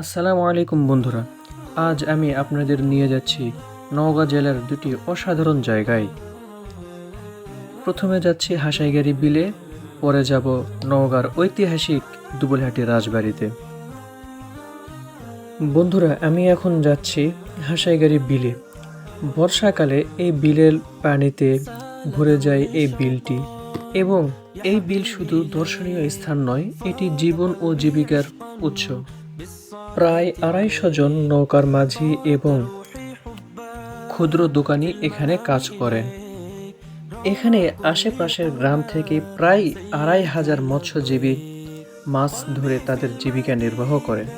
আসসালামু আলাইকুম বন্ধুরা, আজ আমি আপনাদের নিয়ে যাচ্ছি নওগাঁ জেলার দুটি অসাধারণ জায়গায়। প্রথমে যাচ্ছি হাসাইগাড়ি বিলে, পরে যাব নওগাঁর ঐতিহাসিক দুবলহাটি রাজবাড়িতে। বন্ধুরা, আমি এখন যাচ্ছি হাসাইগাড়ি বিলে। বর্ষাকালে এই বিলের পানিতে ভরে যায় এই বিলটি এবং এই বিল শুধু দর্শনীয় স্থান নয়, এটি জীবন ও জীবিকার উৎস। প্রায় আড়াইশো জন নৌকার মাঝি এবং ক্ষুদ্র দোকানি এখানে কাজ করেন। এখানে আশেপাশের গ্রাম থেকে প্রায় আড়াই হাজার মৎস্যজীবী মাছ ধরে তাদের জীবিকা নির্বাহ করেন।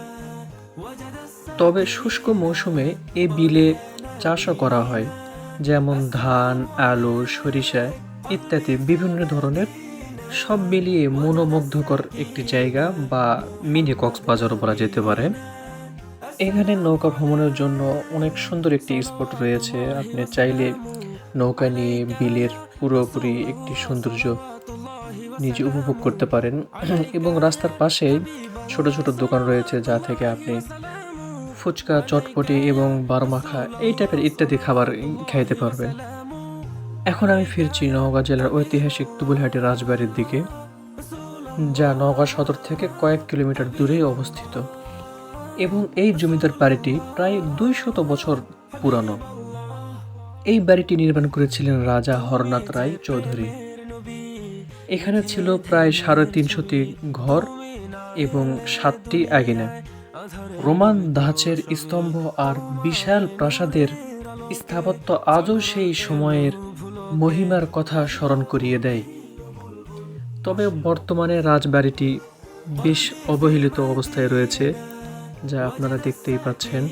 তবে শুষ্ক মৌসুমে এই বিলে চাষও করা হয়, যেমন ধান, আলু, সরিষা ইত্যাদি বিভিন্ন ধরনের সব মিলিয়ে মনোমুগ্ধকর একটি জায়গা বা মিনি কক্সবাজারও বলা যেতে পারে। এখানে নৌকা ভ্রমণের জন্য অনেক সুন্দর একটি স্পট রয়েছে। আপনি চাইলে নৌকা নিয়ে বিলের পুরোপুরি একটি সৌন্দর্য নিজে উপভোগ করতে পারেন। এবং রাস্তার পাশে ছোট ছোট দোকান রয়েছে যা থেকে আপনি ফুচকা, চটপটি এবং বারমাখা এই টাইপের ইত্যাদি খাবার খাইতে পারবেন। এখন আমি ফিরছি নওগাঁ জেলার ঐতিহাসিক তুবুলহাটি রাজবাড়ির দিকে, যা নওগাঁ সদর থেকে কয়েক কিলোমিটার দূরেই অবস্থিত। এবং এই জমিদার বাড়িটি প্রায় দুই শত বছর পুরানো। এই বাড়িটি নির্মাণ করেছিলেন রাজা হরনাথ রায় চৌধুরী। এখানে ছিল প্রায় সাড়ে তিনশোটি ঘর এবং সাতটি আঙিনা। রোমান ধাঁচের স্তম্ভ আর বিশাল প্রাসাদের স্থাপত্য আজও সেই সময়ের মহিমার কথা স্মরণ করিয়ে দেয়। তবে বর্তমানে রাজবাড়িটি বেশ অবহেলিত অবস্থায় রয়েছে, যা আপনারা দেখতেই পাচ্ছেন।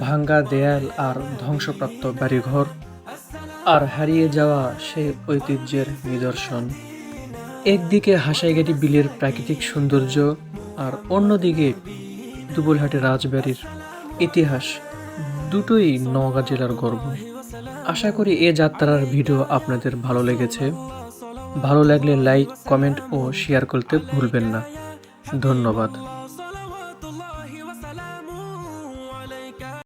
ভাঙ্গা দেয়াল আর ধ্বংসপ্রাপ্ত বাড়িঘর আর হারিয়ে যাওয়া সেই ঐতিহ্যের নিদর্শন। একদিকে হাসাইগাড়ি বিলের প্রাকৃতিক সৌন্দর্য আর অন্যদিকে দুবলহাটি রাজবাড়ির ইতিহাস দুটোই নওগাঁ জেলার গর্ব। আশা করি এ যাত্রার ভিডিও আপনাদের ভালো লেগেছে। ভালো লাগলে লাইক, কমেন্ট ও শেয়ার করতে ভুলবেন না। ধন্যবাদ।